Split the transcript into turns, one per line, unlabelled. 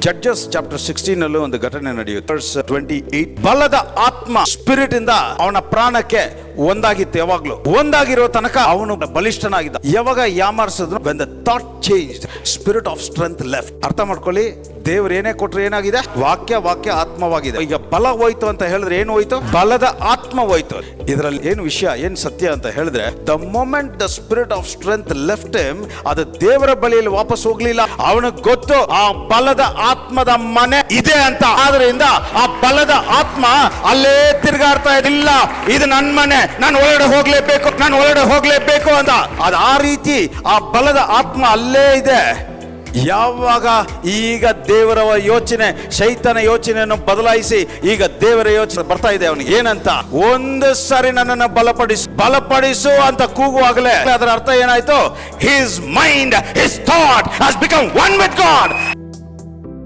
Judges chapter sixteen ಅಲ್ಲೂ ಒಂದು ಘಟನೆ ನಡೆಯುತ್ತೆ ಟ್ವೆಂಟಿ ಏಟ್ ಬಲದ ಆತ್ಮ ಸ್ಪಿರಿಟ್ ಇಂದ ಅವನ ಪ್ರಾಣಕ್ಕೆ ಒಂದಾಗಿತ್ತು ಯಾವಾಗ್ಲೂ. ಒಂದಾಗಿರೋ ತನಕ ಅವನು ಬಲಿಷ್ಠನಾಗಿದ್ದ. ಯಾವಾಗ ಯಾಮಾರಿಸಿದ್ರು ಬಂದ thought change spirit of strength left ಅರ್ಥ ಮಾಡ್ಕೊಳ್ಳಿ, ದೇವ್ರು ಏನೇ ಕೊಟ್ರೆ ಏನಾಗಿದೆ? ವಾಕ್ಯ ವಾಕ್ಯ ಆತ್ಮವಾಗಿದೆ. ಈಗ ಬಲ ಹೋಯ್ತು ಅಂತ ಹೇಳಿದ್ರೆ ಏನು ಹೋಯ್ತು? ಬಲದ ಆತ್ಮ ಹೋಯ್ತು. ಇದರಲ್ಲಿ ಏನು ವಿಷಯ, ಏನು ಸತ್ಯ ಅಂತ ಹೇಳಿದ್ರೆ the moment the spirit of strength left time ಅದು ದೇವರ ಬಳಿಯಲ್ಲಿ ವಾಪಸ್ ಹೋಗ್ಲಿಲ್ಲ. ಅವನಿಗೆ ಗೊತ್ತು, ಆ ಬಲದ ಆತ್ಮದ ಮನೆ ಇದೆ ಅಂತ. ಆದ್ರಿಂದ ಆ ಬಲದ ಆತ್ಮ ಅಲ್ಲೇ ತಿರುಗಾಡ್ತಾ ಇದಿಲ್ಲ ಇದು ನನ್ನ ಮನೆ. ನಾನು ಒಳಗಡೆ ಹೋಗ್ಲೇಬೇಕು. ನಾನು ಒಳಗಡೆ ಹೋಗ್ಲೇಬೇಕು ಅಂತ. ಅದು ಆ ರೀತಿ ಆ ಬಲದ ಆತ್ಮ ಅಲ್ಲೇ ಇದೆ. ಯಾವಾಗ ಈಗ ದೇವರ ಯೋಚನೆ, ಶೈತನ ಯೋಚನೆಯನ್ನು ಬದಲಾಯಿಸಿ ಈಗ ದೇವರ ಯೋಚನೆ ಬರ್ತಾ ಇದೆ ಅವನಿಗೆ. ಏನಂತ? ಒಂದು ಸಾರಿ ನನ್ನನ್ನು ಬಲಪಡಿಸು ಬಲಪಡಿಸು ಅಂತ ಕೂಗುವಾಗಲೇ ಅದರ ಅರ್ಥ ಏನಾಯ್ತು? His mind his thought become one with God